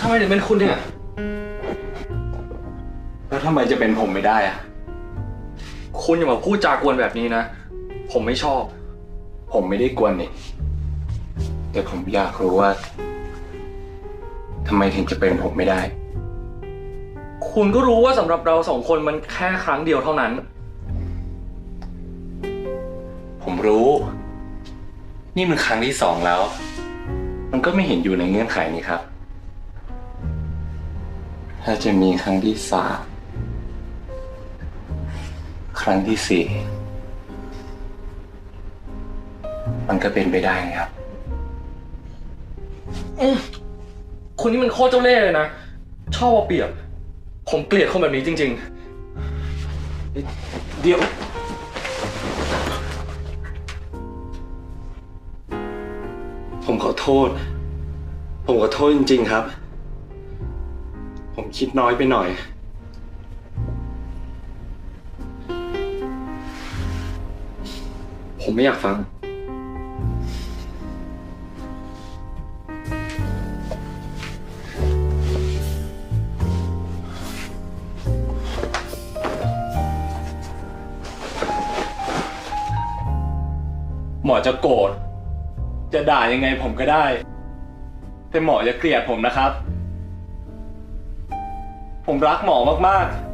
ทำไมถึงเป็นคุณเนี่ย แล้วทำไมจะเป็นผมไม่ได้อะคุณอย่ามาพูดจากวนแบบนี้นะ ผมไม่ชอบ ผมไม่ได้กวนนี่ แต่ผมอยากรู้ว่าทำไมถึงจะเป็นผมไม่ได้ คุณก็รู้ว่าสำหรับเราสองคนมันแค่ครั้งเดียวเท่านั้น ผมรู้ นี่มันครั้งที่สองแล้ว มันก็ไม่เห็นอยู่ในเงื่อนไขนี้ครับ ถ้าจะมีครั้งที่สามครั้งที่สี่มันก็เป็นไปได้นะครับคุณนี่มันโคตรเจ้าเล่ห์เลยนะ ชอบเอาเปรียบ ผมเกลียดคนแบบนี้จริงเดี๋ยว ผมขอโทษ ผมขอโทษจริง ๆ ครับ ผมคิดน้อยไปหน่อย ผมไม่อยากฟัง หมอจะโกรธ จะด่ายังไงผมก็ได้ แต่หมอจะเกลียดผมนะครับ ผมรักหมอมากๆ